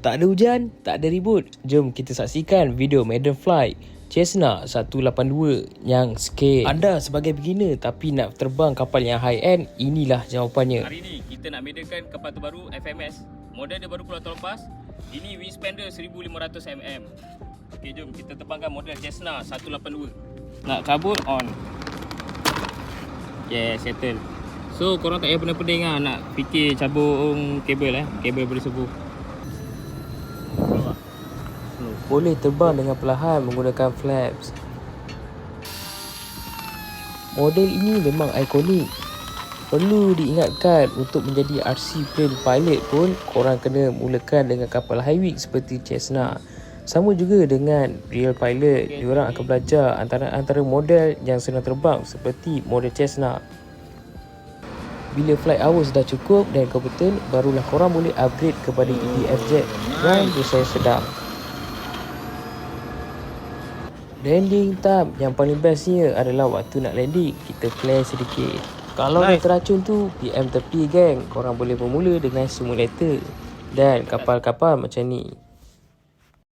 Tak ada hujan, tak ada ribut. Jom kita saksikan video maiden flight Cessna 182 yang skate. Anda sebagai beginner tapi nak terbang kapal yang high end, inilah jawapannya. Hari ni kita nak medakan kapal terbaru FMS. Model dia baru keluar tahun lepas. Ini wingspan dia 1500 mm. Okey, jom kita terbangkan model Cessna 182. Nak cabut on. Yeah, settle. So korang tak payah pening-pening lah nak fikir cabung kabel eh. Kabel boleh sebuh. Boleh terbang dengan perlahan menggunakan flaps. Model ini memang ikonik. Perlu diingatkan untuk menjadi RC plane pilot pun korang kena mulakan dengan kapal high wing seperti Cessna. Sama juga dengan real pilot, diorang akan belajar antara antara model yang senang terbang seperti model Cessna. Bila flight hours dah cukup dan kompeten, barulah korang boleh upgrade kepada jet yang bersaya sedang. Landing time yang paling bestnya adalah waktu nak landing kita plan sedikit. Kalau dah teracun tu PM tepi geng, korang boleh bermula dengan simulator dan kapal-kapal macam ni.